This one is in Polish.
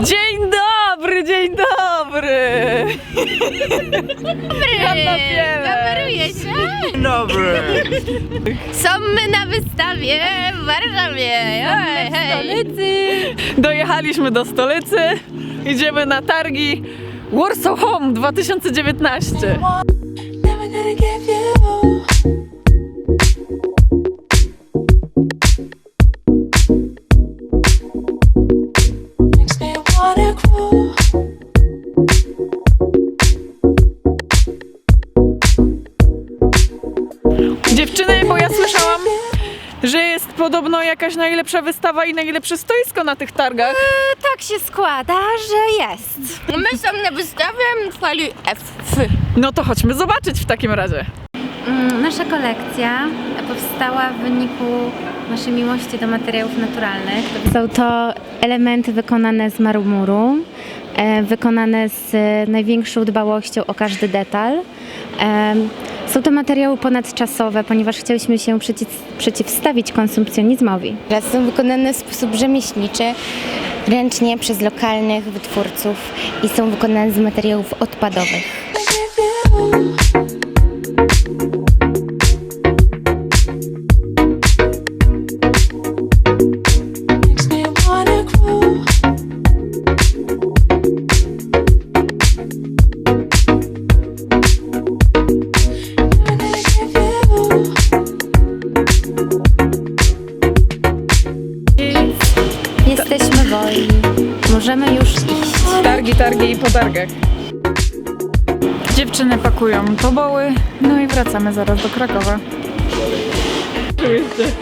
Dzień dobry, dzień dobry! Kameruje się. Dobry. Są my na wystawie w Warszawie. Hej, hej. Dojechaliśmy do stolicy, idziemy na targi Warsaw Home 2019. Never gonna give you. Dziewczyny, bo ja słyszałam, że jest podobno jakaś najlepsza wystawa i najlepsze stoisko na tych targach. Tak się składa, że jest. My są na wystawie fali F. No to chodźmy zobaczyć w takim razie. Mm, Nasza kolekcja powstała w wyniku naszej miłości do materiałów naturalnych. Są to elementy wykonane z marmuru, e, wykonane z e, największą dbałością o każdy detal. Są to materiały ponadczasowe, ponieważ chcieliśmy się przeciw, przeciwstawić konsumpcjonizmowi. Teraz są wykonane w sposób rzemieślniczy, ręcznie przez lokalnych wytwórców i są wykonane z materiałów odpadowych. Wolni, możemy już iść. Targi, targi i po targach. Dziewczyny pakują toboły, no i wracamy zaraz do Krakowa. Czujecie?